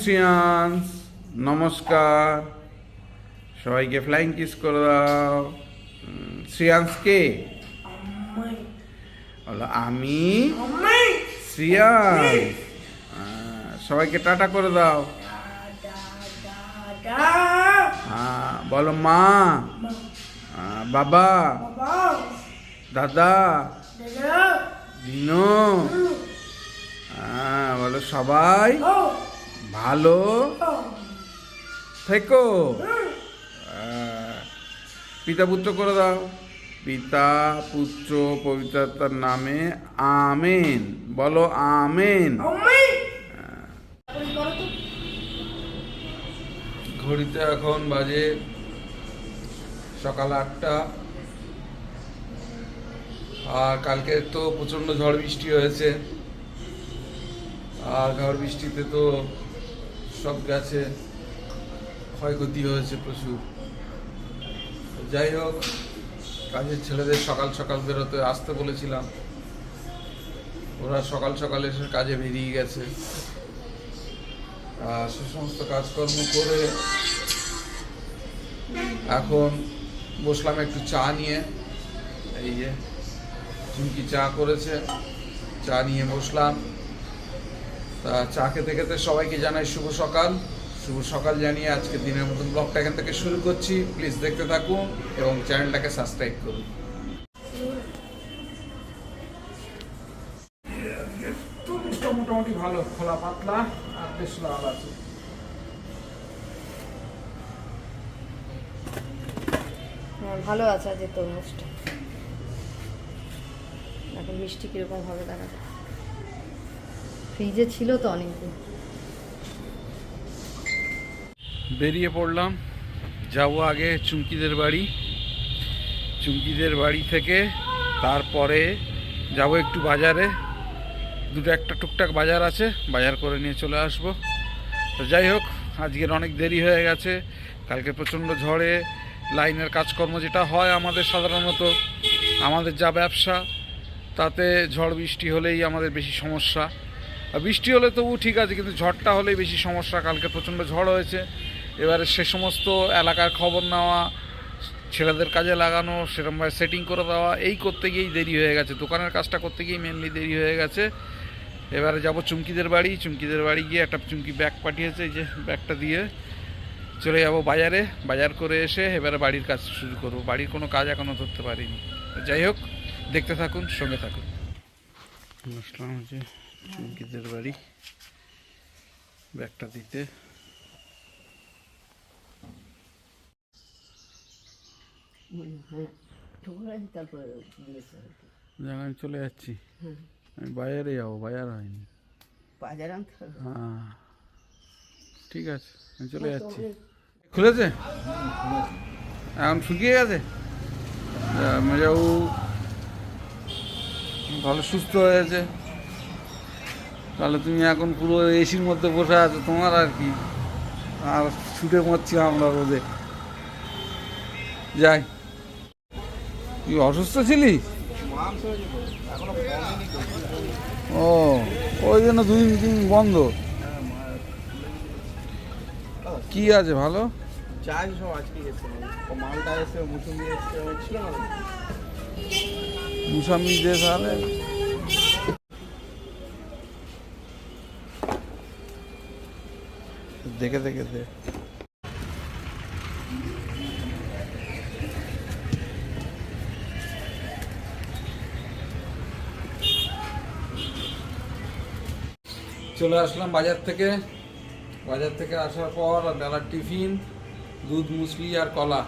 শ্রিয়াংস নমস্কার সবাইকে flying kiss করে দাও। শ্রিয়াংস কে আমি শ্রিয়াংস আহ, সবাইকে টাটা করে দাও। হ্যাঁ, বলো মা। বাবা। দাদা। দিনো। হ্যাঁ, বলো সবাই ভালো থেকো। পিতা পুত্র করে দাও। পিতা পুত্র পবিত্রতার নামে আমেন। বলো আমেন। ঘড়িতে এখন বাজে সকাল আটটা। আর কালকে তো প্রচণ্ড ঝড় বৃষ্টি হয়েছে। আর ঝড় বৃষ্টিতে তো সব গাছে ক্ষয়ক্ষতি হয়েছে প্রচুর। যাই হোক, কাজের ছেলেদের সকাল সকাল বেরোতে আসতে বলেছিলাম। ওরা সকাল সকাল এসে কাজে বেরিয়ে গেছে। সে সমস্ত কাজকর্ম করে এখন বসলাম একটু চা নিয়ে। এই যে, চুমকি চা করেছে, চা নিয়ে বসলাম। তা চা খেতে খেতে সবাইকে জানাই শুভ সকাল। শুভ সকাল জানিয়ে আজকে দিনের মতন ব্লগটা এখান থেকে শুরু করছি। প্লিজ দেখতে থাকুন এবং চ্যানেলটাকে সাবস্ক্রাইব করুন। মোটামুটি ভালো খোলা পাতলা আর বেশ লাল আছে। হ্যাঁ ভালো আছে আজকে তরমুজটা এখন মিষ্টি কীরকম হবে দেখা যাক। ফ্রিজে ছিল তো অনেকদিন। বেরিয়ে পড়লাম। যাব আগে চুমকিদের বাড়ি। চুমকিদের বাড়ি থেকে তারপরে যাব একটু বাজারে। দুটো একটা টুকটাক বাজার আছে, বাজার করে নিয়ে চলে আসব। তো যাই হোক, আজকের অনেক দেরি হয়ে গেছে। কালকে প্রচণ্ড ঝড়ে লাইনের কাজকর্ম যেটা হয় আমাদের সাধারণত, আমাদের যা ব্যবসা, তাতে ঝড় বৃষ্টি হলেই আমাদের বেশি সমস্যা। বৃষ্টি হলে তবু ঠিক আছে, কিন্তু ঝড়টা হলেই বেশি সমস্যা। কালকে প্রচণ্ড ঝড় হয়েছে। এবারে সে সমস্ত এলাকার খবর নেওয়া, ছেলেদের কাজে লাগানো সেরকমভাবে সেটিং করে দেওয়া, এই করতে গিয়েই দেরি হয়ে গেছে। দোকানের কাজটা করতে গিয়েই মেনলি দেরি হয়ে গেছে। এবারে যাব চুমকিদের বাড়ি। চুমকিদের বাড়ি গিয়ে একটা চুমকি ব্যাগ পাঠিয়েছে, এই যে ব্যাগটা দিয়ে। চলে যাব বাজারে। বাজার করে এসে এবারে বাড়ির কাজ শুরু করব। বাড়ির কোনো কাজ এখনও ধরতে পারিনি। যাই হোক, দেখতে থাকুন, সঙ্গে থাকুন। যে চুমকিদের বাড়ি। ব্যাগটা দিতে তারপরে যাক আমি চলে যাচ্ছি। আমি বাজারে যাব, বাজার হয়নি। বাজার হ্যাঁ ঠিক আছে, আমি চলে যাচ্ছি। খুলেছে? এখন শুকিয়ে গেছে? মেজাবু ভালো সুস্থ হয়েছে। তাহলে তুমি এখন পুরো এসির মধ্যে বসে আছো, তোমার আর কি? আর ছুটে মরছি আমরা রোদে। যাই। তুই অসুস্থ ছিলি? ও ওই জন্য দুই দিন বন্ধ। কি আছে ভালো? চাই সব আজকে মালটা এসে মুসুম্বি এসে ছিল মুসাম্বি দে তাহলে। দেখে দেখে দে চলে আসলাম বাজার থেকে। বাজার থেকে আসার পর বেলার টিফিন, দুধ, মুসলি আর কলা।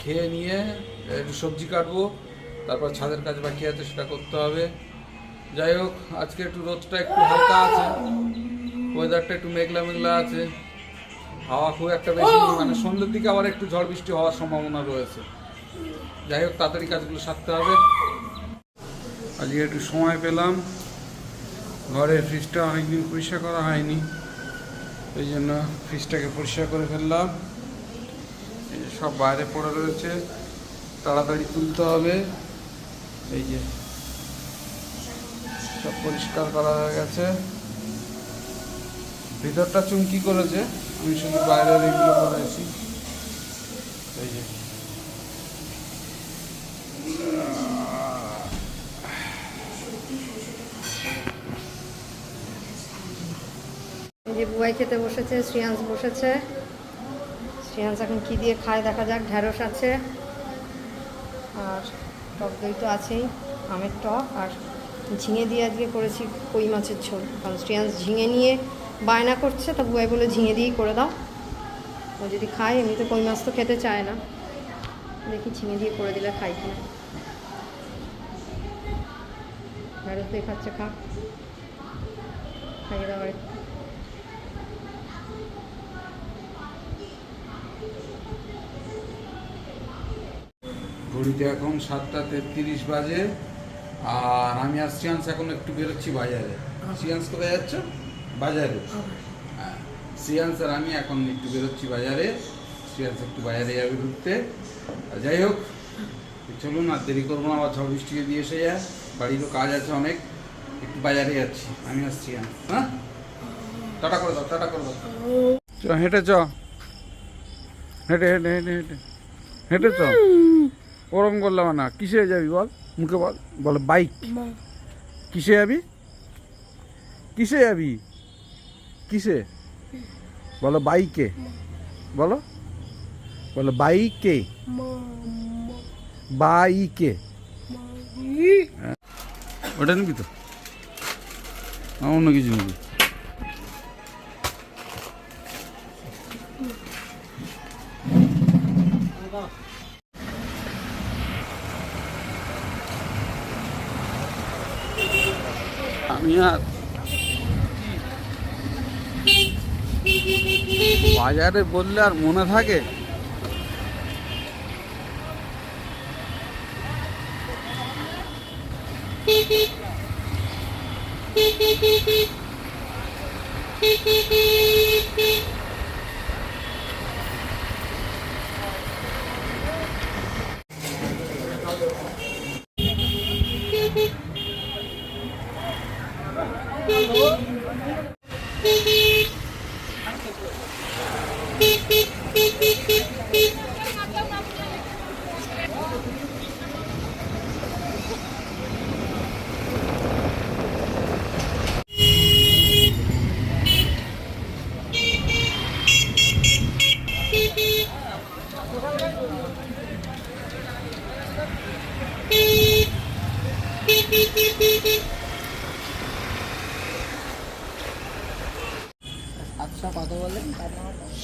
খেয়ে নিয়ে একটু সবজি কাটবো, তারপর ছাদের কাজ বাকি আছে, সেটা করতে হবে। যাই হোক, আজকে একটু রোদটা একটু হালকা আছে ওয়েদারটা একটু মেঘলা মেঘলা আছে। হাওয়া খুব একটা বেশি মানে সন্ধ্যের দিকে আবার একটু ঝড় বৃষ্টি হওয়ার সম্ভাবনা রয়েছে। যাই হোক, তাড়াতাড়ি কাজগুলো সারতে হবে। আজকে একটু সময় পেলাম। ঘরের ফ্রিজটা অনেকদিন পরিষ্কার করা হয়নি। এই জন্য ফ্রিজটাকে পরিষ্কার করে ফেললাম। সব বাইরে পড়ে রয়েছে, তাড়াতাড়ি তুলতে হবে। এই যে সব পরিষ্কার করা হয়ে গেছে। ভিতরটা চুমকি করেছে, আমি শুধু বাইরের এগুলো করেছি। এই যে বুয়াই খেতে বসেছে, শ্রিয়াংশ বসেছে। শ্রিয়াংশ এখন কি দিয়ে খায় দেখা যাক, ঢ্যাঁড়স আছে। আর টক দই তো আছেই, আমের টক। আর ঝিঙে দিয়ে আজকে করেছি কই মাছের ঝোল। কারণ শ্রিয়াংশ ঝিঙে নিয়ে বায়না করছে, তা বুয়াই বলে ঝিঙে দিয়েই করে দাও। ও যদি খায় এমনিতে কই মাছ তো খেতে চায় না। দেখি ঝিঙে দিয়ে করে দিলে খাই কিনা। ঢ্যাঁড়স দিয়ে খাচ্ছে, খা। খাইয়ে দাও ঘড়িতে এখন সাতটা তেত্রিশ বাজে আর আমি আর সিয়ান্স এখন একটু বেরোচ্ছি বাজারে। সিয়ান্স কোথায় যাচ্ছ? বাজারে। হ্যাঁ সিয়ান্স আর আমি এখন একটু বেরোচ্ছি বাজারে। সিয়ান্স একটু বাজারে যাবে ঘুরতে। আর যাই হোক চলুন আর দেরি করব না আবার ঝড় বৃষ্টিকে দিয়ে এসে যায়। বাড়িরও কাজ আছে অনেক। একটু বাজারে যাচ্ছি। আমি আর সিয়ান্স। হ্যাঁ? টাটা করে দাও টাটা করে দাও। চ হেঁটে চ। হেঁটে হেঁটে হেঁটে হেঁটে। হেঁটে চ। ওরম করলাম না। কিসে যাবি বল? মুখে বল। বল বাইক কিসে যাবি? কিসে যাবি? কিসে? বলো বাইকে বলো। বলো বাইকে বাইকে। ওটা নিবি তো? অন্য কিছু নিবি। আমি বাজারে বললে আর মনে থাকে? আচ্ছা কত বলেন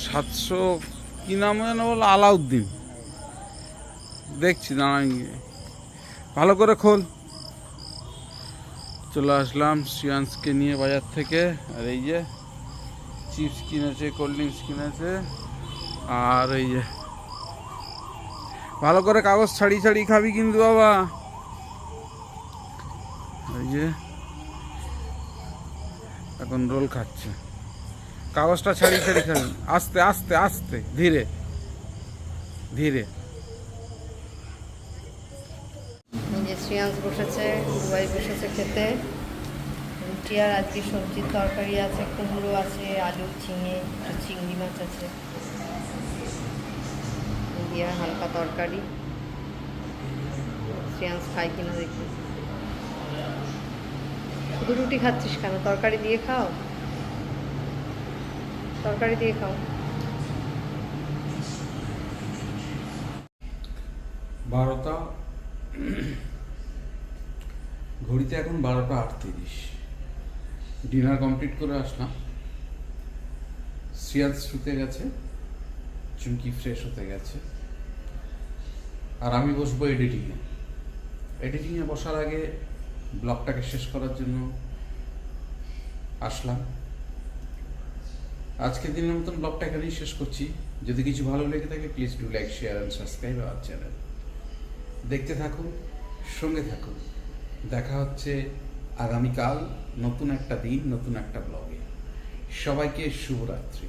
সাতশো কি নাম যেন বলো? আলাউদ্দিন। দেখছি, দাঁড়ান গিয়ে। ভালো করে খোল। চলে আসলাম শ্রিয়াংশকে নিয়ে বাজার থেকে। আর এই যে চিপস কিনেছে, কোল্ড ড্রিঙ্কস কিনেছে। আর এই যে ভালো করে কাগজ ছাড়িয়ে ছাড়িয়ে খাবি কিন্তু বাবা। এই যে এখন রোল খাচ্ছে। কাগজটা ছাড়িয়ে ছাড়িয়ে খাবেন আস্তে আস্তে আস্তে, ধীরে ধীরে। শ্রিয়াংশ বসেছে, দুবাই বসেছে খেতে। রুটি আর আজকে সবজির তরকারি আছে, কুমড়ো আছে, আলু, ঝিঙে, আর চিংড়ি মাছ আছে। দিয়ে হালকা তরকারি। শ্রিয়াংশ খাই কিনা দেখি। শুধু রুটি খাচ্ছিস কেন? তরকারি দিয়ে খাও? তরকারি দিয়ে খাও। বারোটা। ঘড়িতে এখন বারোটা আটত্রিশ। ডিনার কমপ্লিট করে আসলাম। সিয়াজ শুতে গেছে, চুমকি ফ্রেশ হতে গেছে। আর আমি বসবো এডিটিংয়ে এডিটিংয়ে বসার আগে ব্লগটাকে শেষ করার জন্য আসলাম। আজকের দিনের মতন ব্লগটা এখানেই শেষ করছি। যদি কিছু ভালো লেগে থাকে please do like share and subscribe our channel দেখতে থাকুন, সঙ্গে থাকুন। দেখা হচ্ছে আগামীকাল নতুন একটা দিন, নতুন একটা ব্লগে। সবাইকে শুভরাত্রি।